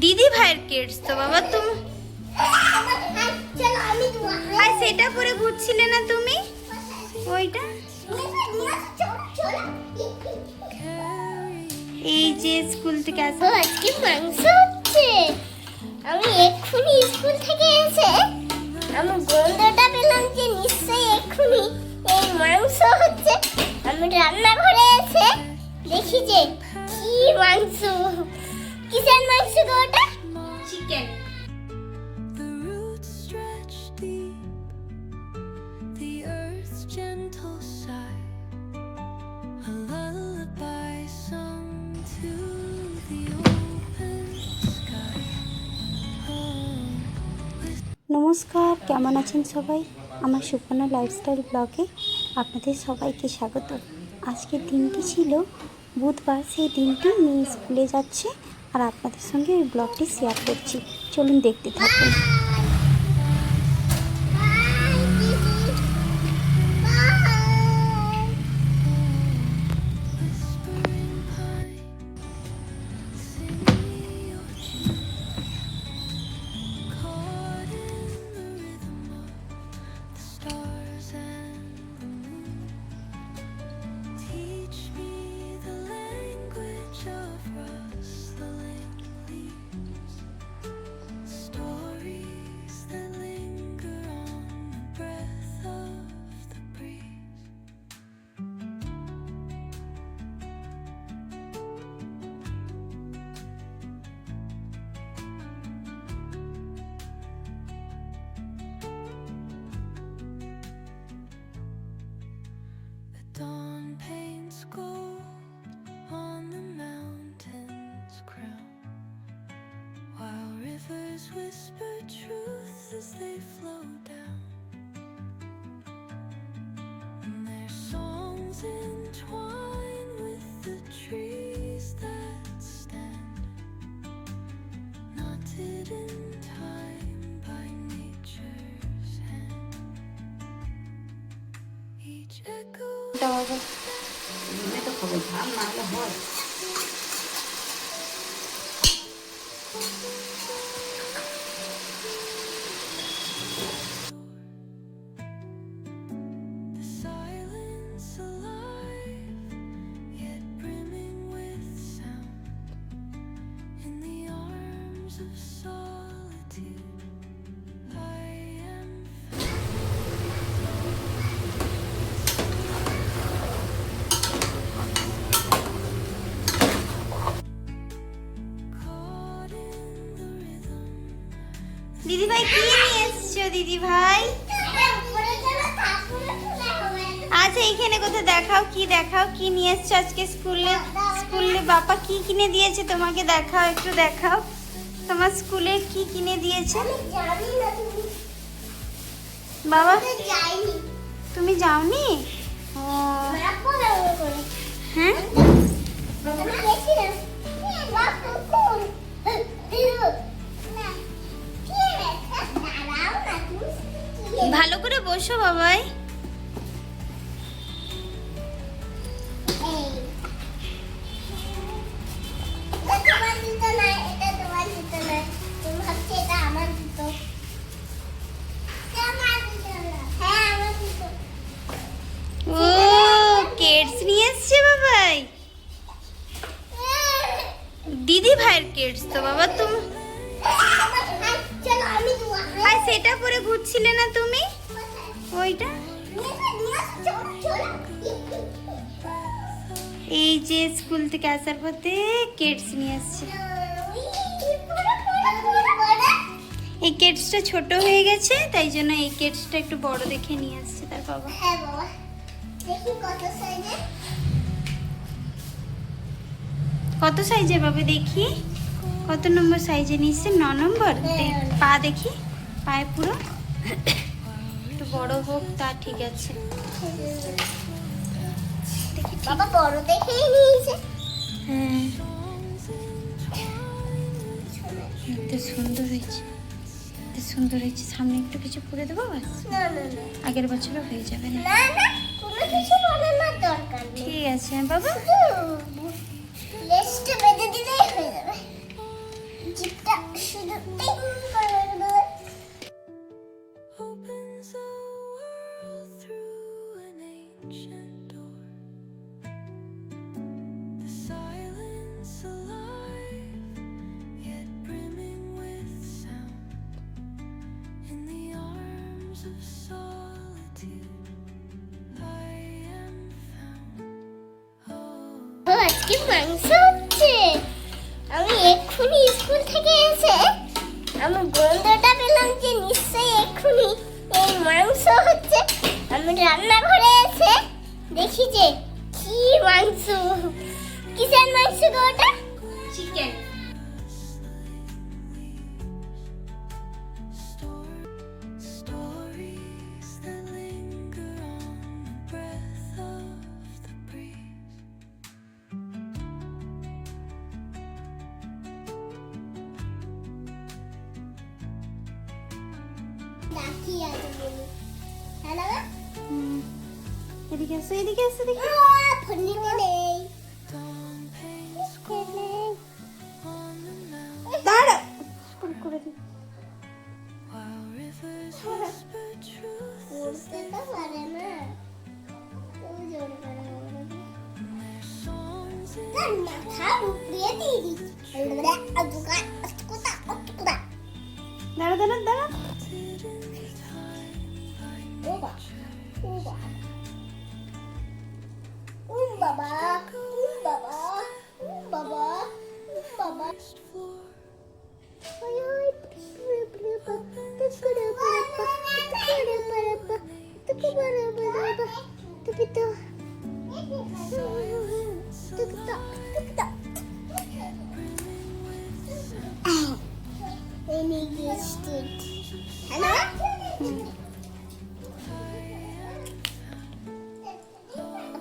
দিদি ভাইয়ের কেটস তো বাবা তুমি সেটা পরে ঘুরছিলে না তুমি? ওইটা? এই যে স্কুল থেকে আসা। আজকে মাংস হচ্ছে। আমি এক্ষুনি স্কুল থেকে এসে আমি গন্ধটা পেলাম যে নিশ্চয়ই এক্ষুনি এই মাংস হচ্ছে আমি রান্নাঘরে এসে দেখি যে কি মাংস। কিসের মাংস গো চিকেন কেমন আছেন সবাই? আমার সুপর্ণা লাইফস্টাইল ব্লগে আপনাদের সবাইকে স্বাগত। আজকের দিনটি ছিল বুধবার, সেই দিনটি মেয়ে স্কুলে যাচ্ছে আর আপনাদের সঙ্গে ওই ব্লগটি শেয়ার করছি। চলুন দেখতে থাকুন। Rivers whisper truth as they flow down. And their songs entwine with the trees that stand, knotted in time by nature's hand. Each echo দিদি ভাই কি নিয়ে এসছো দিদি ভাই আচ্ছা এইখানে কোথায় দেখাও কি দেখাও কি নিয়ে এসছো আজকে স্কুলে? স্কুলে বাবা কি কিনে দিয়েছে তোমাকে দেখাও একটু দেখাও। তোমার স্কুলে কি কিনে দিয়েছে? বাবা? তুমি যাওনি? ও। হ্যাঁ? ভালো করে বসো বাবাই। দিদি ভাইয়ের কেডস তো বাবা তুমি সেটা পরে ঘুরছিলে না তুমি? ওইটা? এই যে স্কুল থেকে আসার পথে কেডস নিয়ে আসছে। এই কেডসটা ছোট হয়ে গেছে তাই জন্য এই কেডসটা একটু বড় দেখে নিয়ে আসছে তার বাবা। হ্যাঁ বাবা দেখি কত সাইজের বাবা দেখি? কত নম্বর সাইজে নিচ্ছে ন নম্বর। পা দেখি। পায়ে পুরো? একটু বড় হোক তা ঠিক আছে। বাবা বড় দেখেই নিয়েছে। হ্যাঁ। এত সুন্দর হয়েছে। এত সুন্দর হয়েছে। সামনে একটু কিছু করে দেবো না না না। আগের বছরও হয়ে যাবে না? না না কোনো কিছু বানানোর দরকার ঠিক আছে বাবা। আজকে মাংস হচ্ছে। আমি এক্ষুনি স্কুল থেকে এসে আমি গন্ধটা পেলাম যে নিশ্চয়ই এক্ষুনি এই মাংস হচ্ছে। আমি রান্নাঘরে এসে দেখি যে কি মাংস। কিসের মাংস গো ওটা? চিকেন ডাকি আছে বলি? হ্যালো? এদিকে আসো এদিকে আসো এদিকে। ফোনটা নেই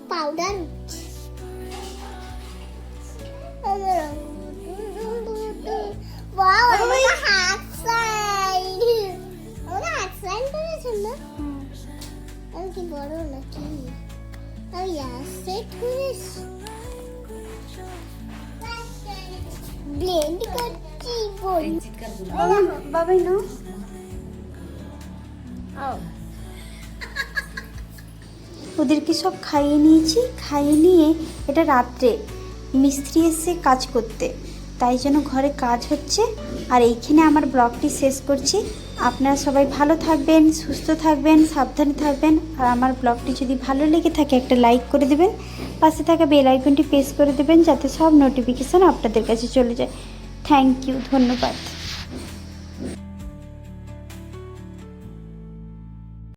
Powder. Wow, I'm on side. The hot side, but in the. I'm going to lucky. Oh, yes, sit with. Blend good. বাবা বাবাই না ওদেরকে সব খাইয়ে নিয়েছি খাইয়ে নিয়ে এটা রাত্রে মিস্ত্রি এসে কাজ করতে। তাই জন্য ঘরে কাজ হচ্ছে। আর এইখানে আমার ব্লগটি শেষ করছি। আপনারা সবাই ভালো থাকবেন সুস্থ থাকবেন সাবধানে থাকবেন। আর আমার ব্লগটি যদি ভালো লেগে থাকে একটা লাইক করে দেবেন। পাশে থাকা বেল আইকনটি প্রেস করে দেবেন যাতে সব নোটিফিকেশান আপনাদের কাছে চলে যায়। থ্যাংক ইউ ধন্যবাদ।